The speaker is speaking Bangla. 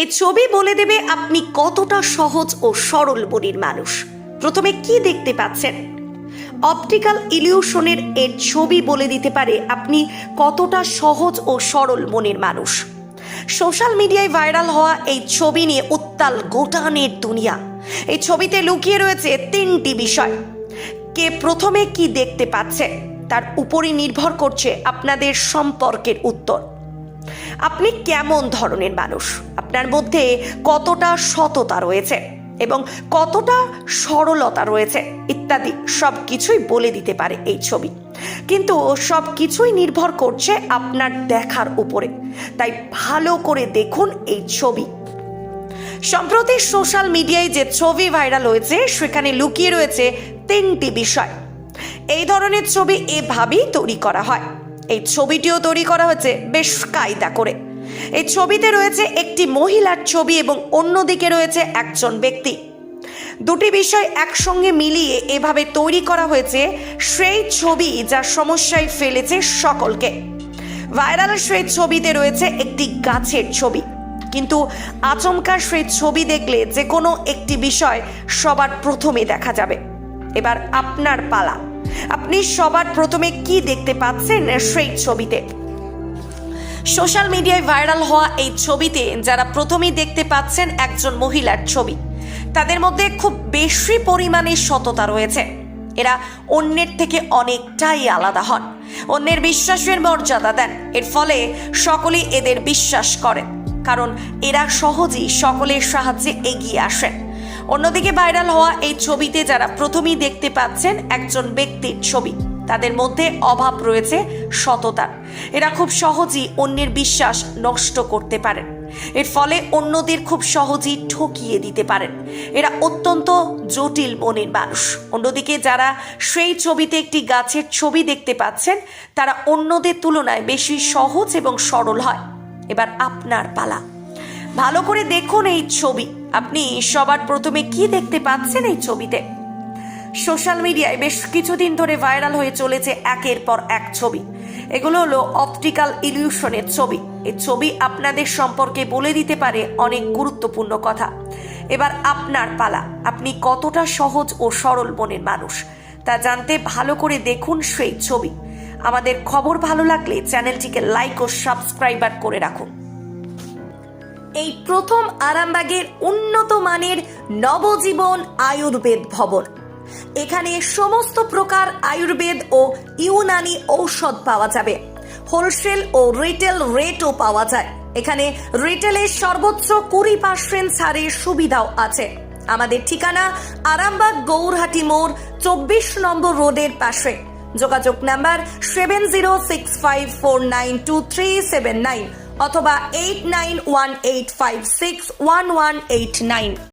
এই ছবি বলে দেবে আপনি কতটা সহজ ও সরল মনের মানুষ। প্রথমে কি দেখতে পাচ্ছেন? অপটিক্যাল ইলিউশনের এর ছবি বলে দিতে পারে আপনি কতটা সহজ ও সরল মনের মানুষ। সোশ্যাল মিডিয়ায় ভাইরাল হওয়া এই ছবি নিয়ে উত্তাল গোটানের দুনিয়া। এই ছবিতে লুকিয়ে রয়েছে তিনটি বিষয়। কে প্রথমে কি দেখতে পাচ্ছে, তার উপরই নির্ভর করছে আপনাদের সম্পর্কের উত্তর। আপনি কেমন ধরনের মানুষ? আপনার মধ্যে কতটা সততা রয়েছে এবং কতটা সরলতা রয়েছে ইত্যাদি সব কিছুই বলে দিতে পারে এই ছবি। কিন্তু সব কিছুই নির্ভর করছে আপনার দেখার উপরে। তাই ভালো করে দেখুন এই ছবি। সম্প্রতি সোশ্যাল মিডিয়ায় যে ছবি ভাইরাল হয়েছে, সেখানে লুকিয়ে রয়েছে তিনটি বিষয়। এই ধরনের ছবি এভাবেই তৈরি করা হয়। এই ছবিটিও তৈরি করা হয়েছে বেশ কায়দা করে। এই ছবিতে রয়েছে একটি মহিলার ছবি এবং অন্যদিকে রয়েছে একজন ব্যক্তি। দুটি বিষয় একসঙ্গে মিলিয়ে এভাবে তৈরি করা হয়েছে, সেই ছবি যা সমস্যায় ফেলেছে সকলকে। ভাইরাল সেই ছবিতে রয়েছে একটি গাছের ছবি। কিন্তু আচমকা সেই ছবি দেখলে যে কোনো একটি বিষয় সবার প্রথমে দেখা যাবে। এবার আপনার পালা। আপনি সবার প্রথমে কি দেখতে পাচ্ছেন সেই ছবিতে? সোশ্যাল মিডিয়ায় ভাইরাল হওয়া এই ছবিতে যারা প্রথমেই দেখতে পাচ্ছেন একজন মহিলার ছবি, তাদের মধ্যে খুব বেশি পরিমাণে সততা রয়েছে। এরা অন্যের থেকে অনেকটাই আলাদা হন। অন্যের বিশ্বাসের মর্যাদা দেন। এর ফলে সকলেই এদের বিশ্বাস করেন, কারণ এরা সহজেই সকলের সাহায্যে এগিয়ে আসেন। অন্যদিকে ভাইরাল হওয়া এই ছবিতে যারা প্রথমেই দেখতে পাচ্ছেন একজন ব্যক্তির ছবি, তাদের মধ্যে অভাব রয়েছে সততার। এরা খুব সহজেই অন্যের বিশ্বাস নষ্ট করতে পারেন। এর ফলে অন্যদের খুব সহজেই ঠকিয়ে দিতে পারেন। এরা অত্যন্ত জটিল মনের মানুষ। অন্যদিকে যারা সেই ছবিতে একটি গাছের ছবি দেখতে পাচ্ছেন, তারা অন্যদের তুলনায় বেশি সহজ এবং সরল হয়। এবার আপনার পালা। ভালো করে দেখুন এই ছবি। আপনি সবার প্রথমে কি দেখতে পাচ্ছেন এই ছবিতে? সোশ্যাল মিডিয়ায় বেশ কিছুদিন ধরে ভাইরাল হয়ে চলেছে একের পর এক ছবি। এগুলো হলো অপটিক্যাল ইলিউশনের ছবি। এই ছবি আপনাদের সম্পর্কে বলে দিতে পারে অনেক গুরুত্বপূর্ণ কথা। এবার আপনার পালা। আপনি কতটা সহজ ও সরল মনের মানুষ? তা জানতে ভালো করে দেখুন সেই ছবি। আমাদের খবর ভালো লাগলে চ্যানেলটিকে লাইক ও সাবস্ক্রাইবার করে রাখুন। এই প্রথম আরামবাগের উন্নত মানের নবজীবন আয়ুর্বেদ ভবন। এখানে সমস্ত প্রকার আয়ুর্বেদ ও ইউনানি ঔষধ পাওয়া যাবে। হোলসেল ও রিটেল রেটও পাওয়া যায়। এখানে রিটেলের সর্বোচ্চ কুড়ি পার্সেন্ট ছাড়ের সুবিধাও আছে। আমাদের ঠিকানা আরামবাগ গৌরহাটি মোড় চব্বিশ নম্বর রোডের পাশে। যোগাযোগ number seven zero six five four nine two three seven nine. অথবা eight nine one eight five six one one eight nine